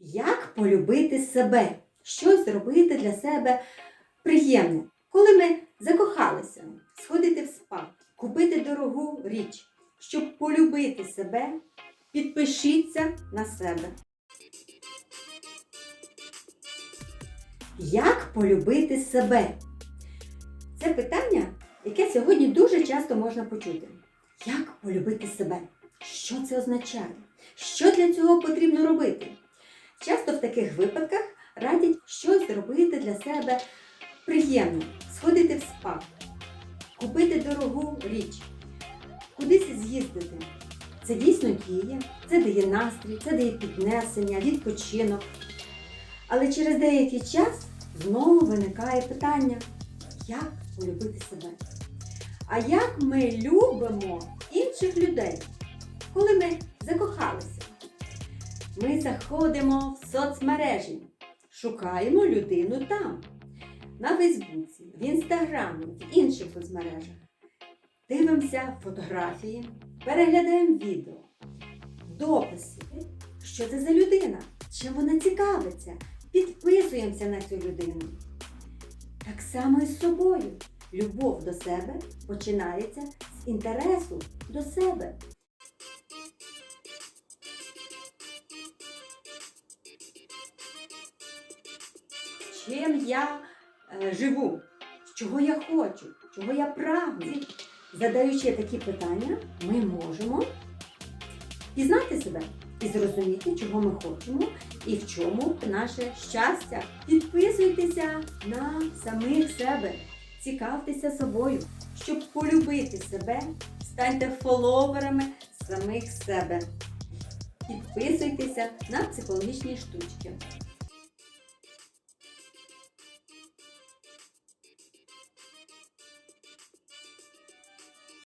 Як полюбити себе? Щось зробити для себе приємне. Коли ми закохалися, сходити в спа, купити дорогу річ, щоб полюбити себе, підпишіться на себе. Як полюбити себе? Це питання, яке сьогодні дуже часто можна почути. Як полюбити себе? Що це означає? Що для цього потрібно робити? Часто в таких випадках радять щось зробити для себе приємне, сходити в спа, купити дорогу річ, кудись з'їздити. Це дійсно діє, це дає настрій, це дає піднесення, відпочинок. Але через деякий час знову виникає питання, як полюбити себе? А як ми любимо інших людей, Ми заходимо в соцмережі, шукаємо людину там, на Фейсбуці, в Інстаграмі, в інших соцмережах. Дивимося фотографії, переглядаємо відео, дописи. Що це за людина? Чим вона цікавиться? Підписуємося на цю людину. Так само і з собою. Любов до себе починається з інтересу до себе. Чим я е, живу, чого я хочу, чого я прагну. Задаючи такі питання, ми можемо пізнати себе і зрозуміти, чого ми хочемо і в чому наше щастя. Підписуйтеся на самих себе, цікавтеся собою, щоб полюбити себе, станьте фоловерами самих себе. Підписуйтеся на психологічні штучки.